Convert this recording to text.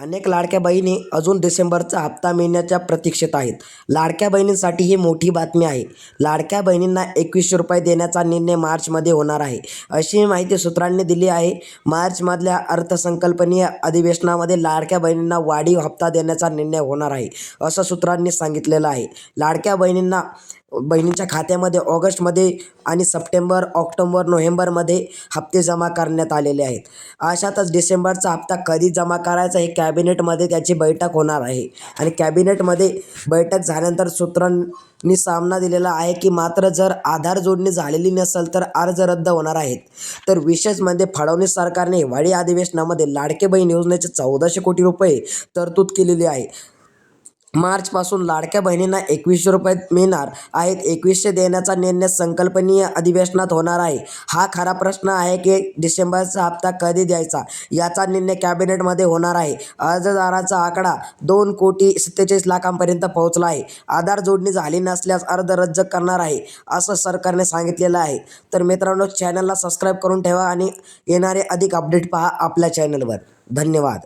अनेक लाडक्या बहिणी अजून डिसेंबरचा हप्ता मिळण्याच्या प्रतीक्षेत आहेत. लाडक्या बहिणींसाठी ही मोठी बातमी आहे. लाडक्या बहिणींना एकवीसशे रुपये देण्याचा निर्णय मार्चमध्ये होणार आहे. अशी माहिती सूत्रांनी दिली आहे. मार्चमधल्या अर्थसंकल्पनीय अधिवेशनामध्ये लाडक्या बहिणींना वाढीव हप्ता देण्याचा निर्णय होणार आहे असं सूत्रांनी सांगितलेलं आहे. लाडक्या बहिणींना बहिणींच्या खात्यामध्ये ऑगस्टमध्ये आणि सप्टेंबर ऑक्टोबर नोव्हेंबरमध्ये हप्ते जमा करण्यात आलेले आहेत. अशातच डिसेंबरचा हप्ता कधी जमा करायचा हे कॅ कॅबिनेटमध्ये त्याची बैठक होणार आहे. आणि कॅबिनेटमध्ये बैठक झाल्यानंतर सूत्रांनी सामना दिलेला आहे की मात्र जर आधार जोडणी झालेली नसेल तर अर्ज रद्द होणार आहेत. तर विशेष म्हणजे फडणवीस सरकारने हिवाळी अधिवेशनामध्ये लाडके बहीण योजनेचे चौदाशे कोटी रुपये तरतूद केलेली आहे. मार्चपासून लाडक्या बहिणींना एकवीसशे रुपये मिळणार आहेत. एकवीसशे देण्याचा निर्णय संकल्पनीय अधिवेशनात होणार आहे. हा खरा प्रश्न आहे की डिसेंबरचा हप्ता कधी द्यायचा? याचा निर्णय कॅबिनेटमध्ये होणार आहे. अर्जदाराचा आकडा दोन कोटी सत्तेचाळीस लाखांपर्यंत पोहोचला आहे. आधार जोडणी झाली नसल्यास अर्ज रद्द करणार आहे असं सरकारने सांगितलेलं आहे. तर मित्रांनो चॅनलला सबस्क्राईब करून ठेवा आणि येणारे अधिक अपडेट पहा आपल्या चॅनलवर. धन्यवाद.